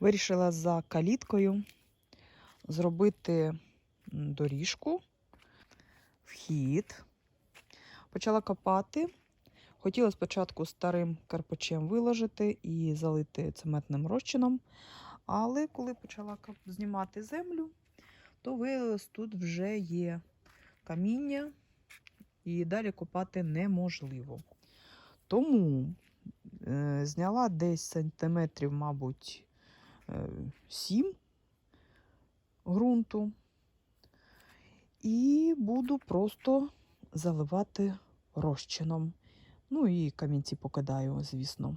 Вирішила за каліткою зробити доріжку, вхід. Почала копати. Хотіла спочатку старим карпачем виложити і залити цементним розчином. Але коли почала знімати землю, то виявилось, тут вже є каміння, і далі копати неможливо. Тому е, зняла десь сантиметрів, мабуть, 7 ґрунту. І буду просто заливати розчином. Ну і камінці покидаю, звісно.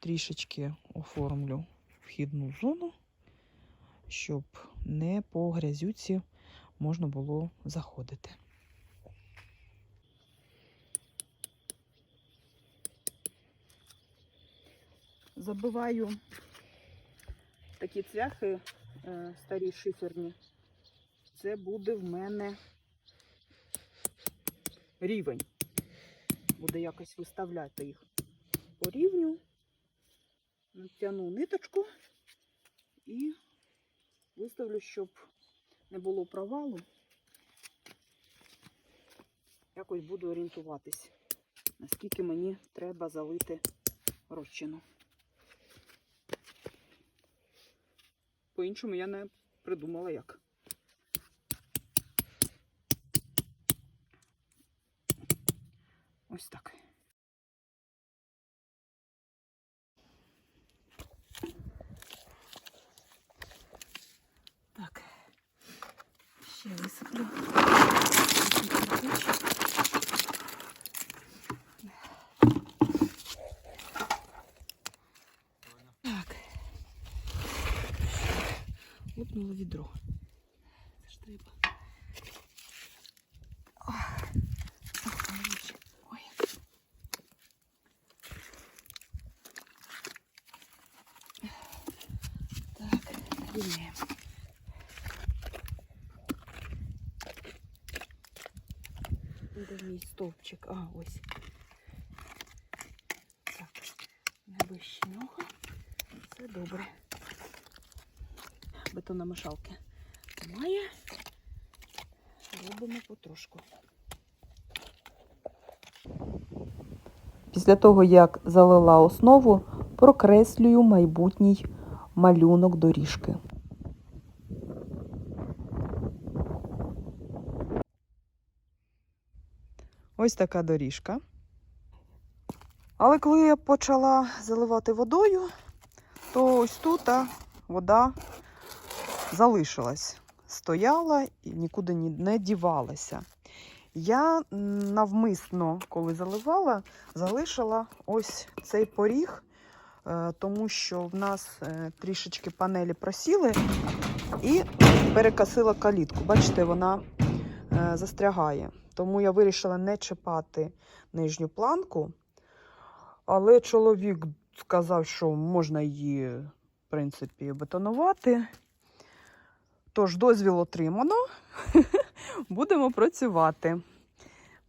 Трішечки оформлю вхідну зону, щоб не по грязюці можна було заходити. Забиваю такі цвяхи е, старі шиферні. Це буде в мене рівень. Буде якось виставляти їх по рівню. Натягну ниточку і виставлю, щоб не було провалу. Якось буду орієнтуватись, наскільки мені треба залити розчину. По-іншому я не придумала як. Ось так. Лопнуло відро. Це ж треба. Ох. Ох, молодчик. Ой. Так, рівняємо. Де мій стовпчик? А, ось. Так, не вище нього. Все добре. Бетономішалки немає. Робимо потрошку. Після того, як залила основу, прокреслюю майбутній малюнок доріжки. Ось така доріжка. Але коли я почала заливати водою, то ось тут вода залишилась. Стояла і нікуди ні- не дівалася. Я навмисно, коли заливала, залишила ось цей поріг, е, тому що в нас е, трішечки панелі просіли і перекосила калітку. Бачите, вона е, застрягає. Тому я вирішила не чіпати нижню планку. Але чоловік сказав, що можна її, в принципі, бетонувати. Тож, дозвіл отримано. Будемо працювати.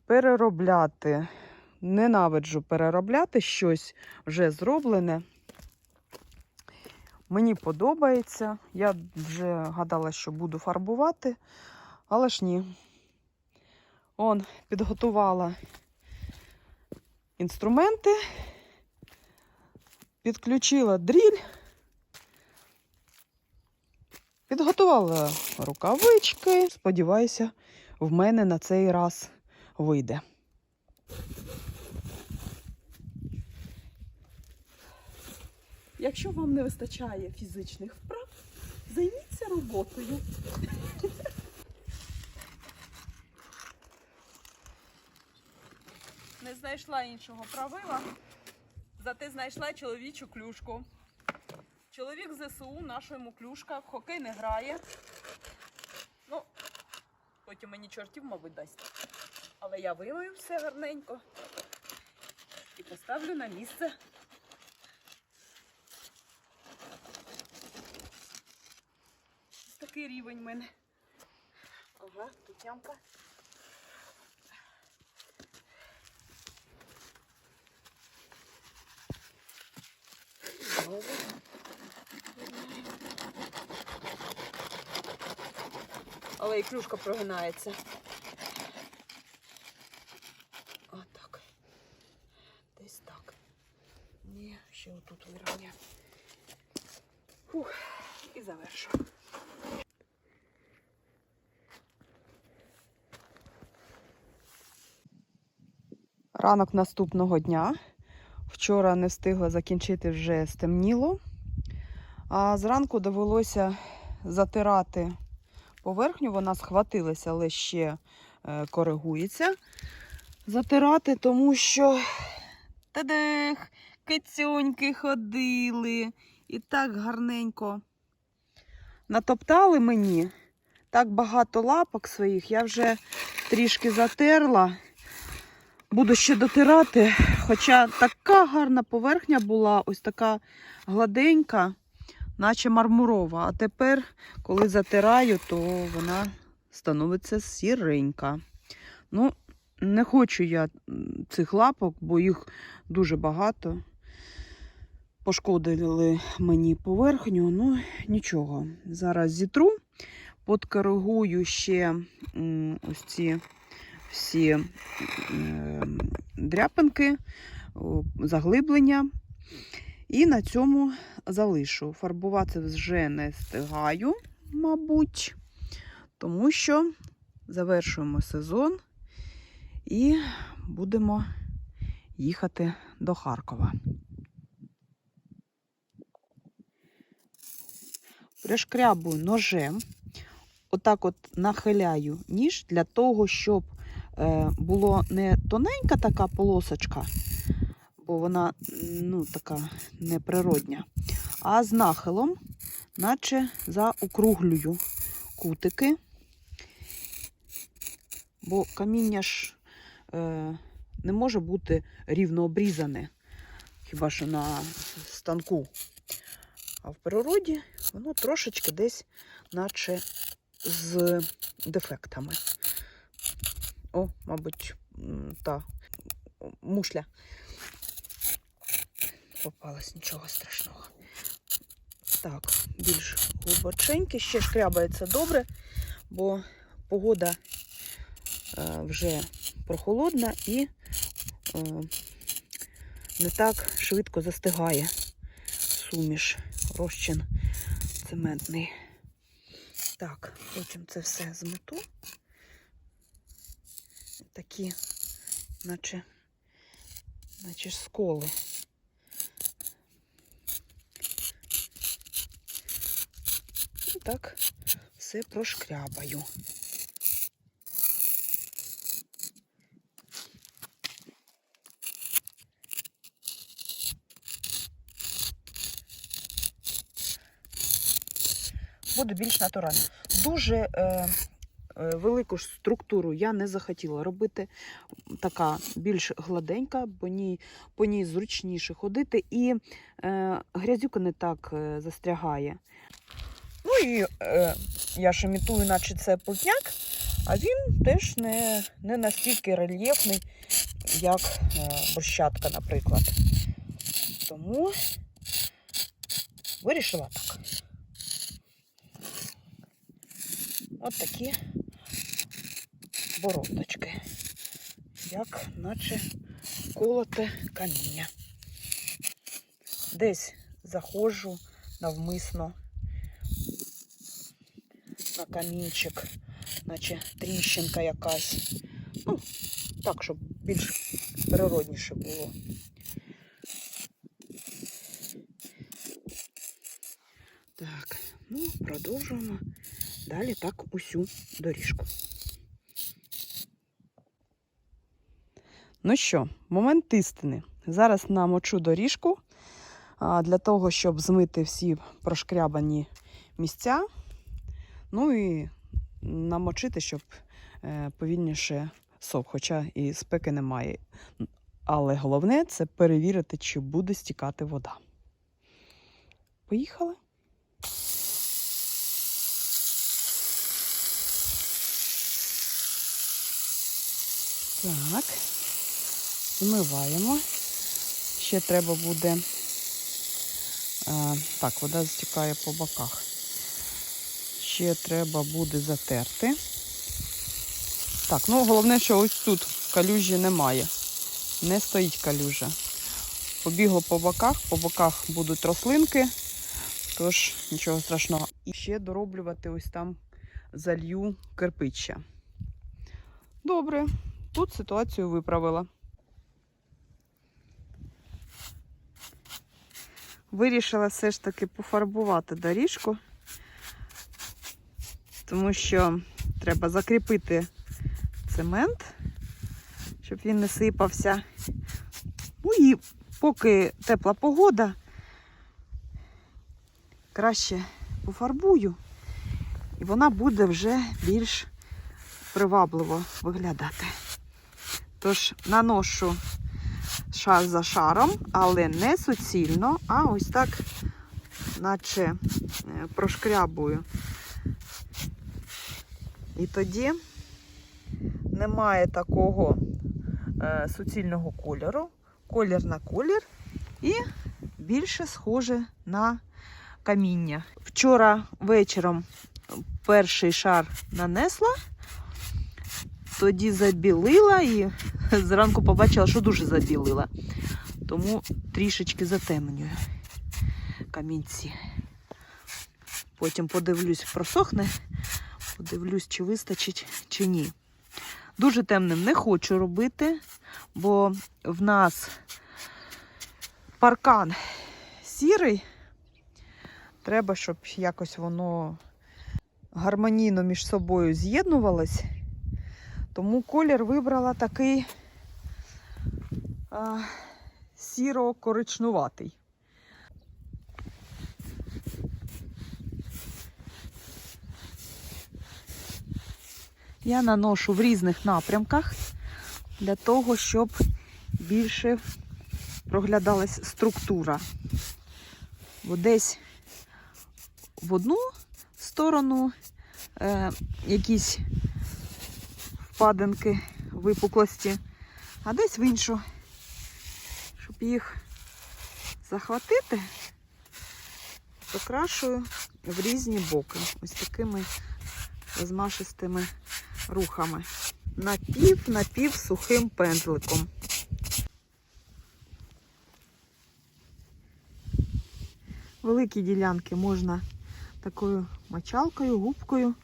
Переробляти. Ненавиджу переробляти щось вже зроблене. Мені подобається. Я вже гадала, що буду фарбувати, але ж ні. Он підготувала інструменти, підключила дріль, підготувала рукавички. Сподіваюся, в мене на цей раз вийде. Якщо вам не вистачає фізичних вправ, займіться роботою. Не знайшла іншого правила, зате знайшла чоловічу клюшку. Чоловік ЗСУ, наша йому клюшка, в хокей не грає. Ну, потім мені чортів, мабуть, дасть. Але я вимою все гарненько і поставлю на місце. Ось такий рівень в мене. Ага, тут ямка. голову. Але і клюшка прогинається. Отак. Десь так. Ні, ще отут вирівня. Фух, і завершу. Ранок наступного дня. Вчора не встигла закінчити вже стемніло. А зранку довелося затирати поверхню. Вона схватилася, але ще е, коригується. Затирати, тому що тадех, кицюньки ходили і так гарненько натоптали мені. Так багато лапок своїх я вже трішки затерла. Буду ще дотирати, хоча така гарна поверхня була, ось така гладенька, наче мармурова. А тепер, коли затираю, то вона становиться сіренька. Ну, не хочу я цих лапок, бо їх дуже багато. Пошкодили мені поверхню, ну нічого. Зараз зітру, подкоригую ще ось ці всі дряпинки, заглиблення. І на цьому залишу. Фарбувати вже не встигаю, мабуть, тому що завершуємо сезон і будемо їхати до Харкова. Пришкрябую ножем, отак от нахиляю ніж для того, щоб е, було не тоненька така полосочка, бо вона ну, така неприродня, а з нахилом, наче заокруглюю кутики. Бо каміння ж е, не може бути рівно обрізане, хіба що на станку. А в природі воно трошечки десь, наче з дефектами. О, мабуть, та мушля. Попалась нічого страшного. Так, більш глибоченьке, ще шкрябається добре, бо погода е, вже прохолодна і е, не так швидко застигає суміш, розчин цементний. Так, потім це все змету такі, наче, наче сколи. Так все прошкрябаю. Буде більш натурально. Дуже е, е, велику ж структуру я не захотіла робити. Така більш гладенька, бо ній, по ній зручніше ходити, і е, грязюка не так е, застрягає. Ну і е, я ж імітую, наче це плотняк, а він теж не, не настільки рельєфний, як е, брусчатка, наприклад. Тому вирішила так. От такі бородочки, як наче колоте каміння. Десь заходжу навмисно на камінчик, наче тріщинка якась. Ну, так, щоб більш природніше було. Так, ну, продовжуємо далі так усю доріжку. Ну що, момент істини. Зараз намочу доріжку для того, щоб змити всі прошкрябані місця. Ну і намочити, щоб е, повільніше сох, хоча і спеки немає. Але головне це перевірити, чи буде стікати вода. Поїхали. Так, змиваємо. Ще треба буде Е, так, вода стікає по боках. Ще треба буде затерти. Так, ну головне, що ось тут калюжі немає. Не стоїть калюжа. Побігло по боках, по боках будуть рослинки, тож нічого страшного. І ще дороблювати ось там залью кирпича. Добре, тут ситуацію виправила. Вирішила все ж таки пофарбувати доріжку, тому що треба закріпити цемент, щоб він не сипався. Ну і поки тепла погода, краще пофарбую, і вона буде вже більш привабливо виглядати. Тож наношу шар за шаром, але не суцільно, а ось так, наче е, прошкрябую. І тоді немає такого е, суцільного кольору, колір на колір і більше схоже на каміння. Вчора вечором перший шар нанесла, тоді забілила і зранку побачила, що дуже забілила. Тому трішечки затемнюю камінці. Потім подивлюсь, просохне, подивлюсь, чи вистачить, чи ні. Дуже темним не хочу робити, бо в нас паркан сірий. Треба, щоб якось воно гармонійно між собою з'єднувалось. Тому колір вибрала такий сіро-коричнуватий. Я наношу в різних напрямках для того, щоб більше проглядалась структура. Бо десь в одну сторону е, якісь впадинки, випуклості, а десь в іншу. Щоб їх захватити, покрашую в різні боки. Ось такими розмашистими рухами. Напів, напів сухим пензликом. Великі ділянки можна такою мочалкою, губкою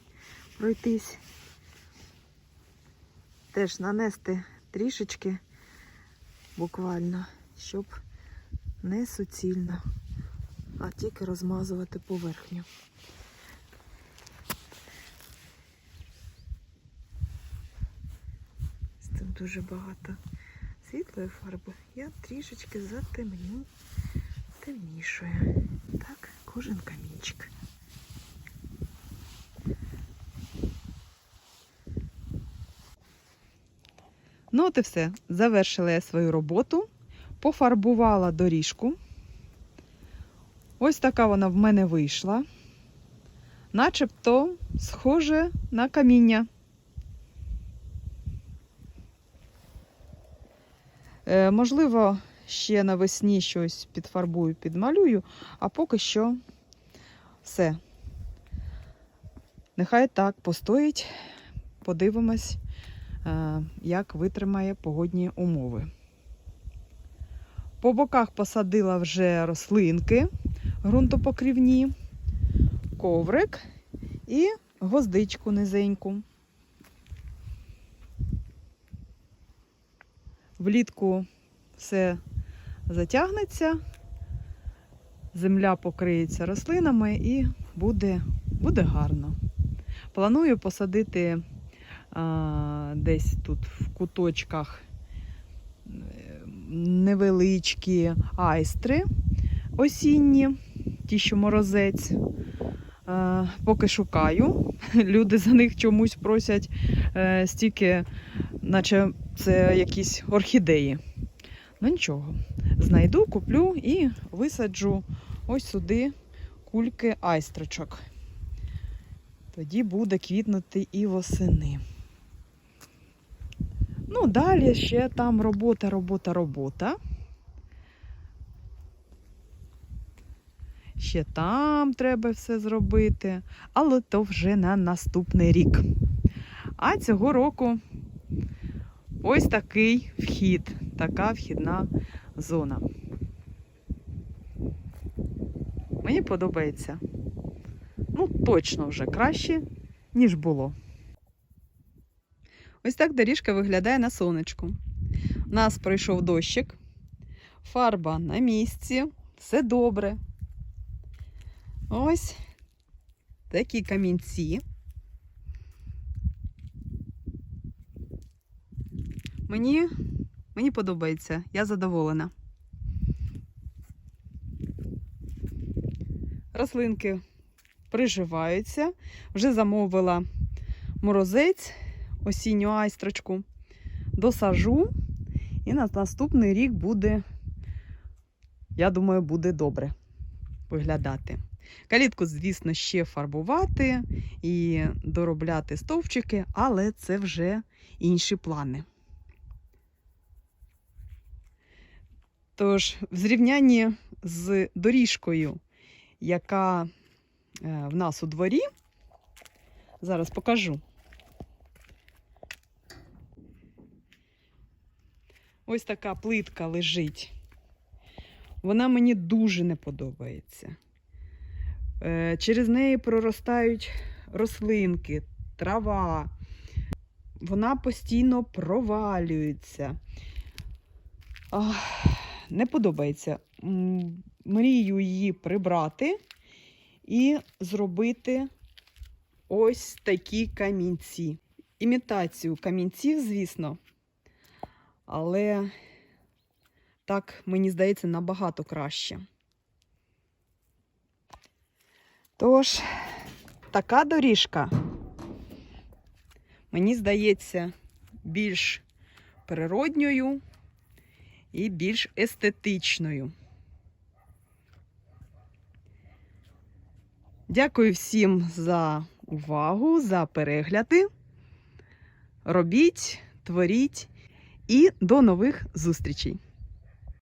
пройтись. Теж нанести трішечки буквально, щоб не суцільно, а тільки розмазувати поверхню. З цим дуже багато світлої фарби. Я трішечки затемню темнішою. Так, кожен камінчик. Ну, от і все. Завершила я свою роботу, пофарбувала доріжку. Ось така вона в мене вийшла. Начебто схоже на каміння. Можливо, ще навесні щось підфарбую, підмалюю, а поки що все. Нехай так постоїть, подивимось, е, як витримає погодні умови. По боках посадила вже рослинки ґрунтопокрівні, коврик і гвоздичку низеньку. Влітку все затягнеться, земля покриється рослинами і буде, буде гарно. Планую посадити а, десь тут в куточках е, невеличкі айстри осінні, ті, що морозець. А, поки шукаю. Люди за них чомусь просять е, стільки, наче це якісь орхідеї. Ну нічого, знайду, куплю і висаджу ось сюди кульки айстричок. Тоді буде квітнути і восени. Ну, далі ще там робота, робота, робота. ще там треба все зробити, але то вже на наступний рік. А цього року ось такий вхід, така вхідна зона. Мені подобається. Ну, точно вже краще, ніж було. Ось так доріжка виглядає на сонечку. У нас пройшов дощик, фарба на місці, все добре. Ось такі камінці. Мені, мені подобається, я задоволена. Рослинки приживаються. Вже замовила морозець, осінню айстрочку. Досажу, і на наступний рік буде, я думаю, буде добре виглядати. Калітку, звісно, ще фарбувати і доробляти стовпчики, але це вже інші плани. Тож, в зрівнянні з доріжкою, яка е, в нас у дворі, зараз покажу. Ось така плитка лежить. Вона мені дуже не подобається. Е, Через неї проростають рослинки, трава. Вона постійно провалюється. Ах, Не подобається. Мрію її прибрати і зробити ось такі камінці. Імітацію камінців, звісно. Але так, мені здається, набагато краще. Тож, така доріжка, мені здається, більш природньою і більш естетичною. Дякую всім за увагу, за перегляди. Робіть, творіть і до нових зустрічей!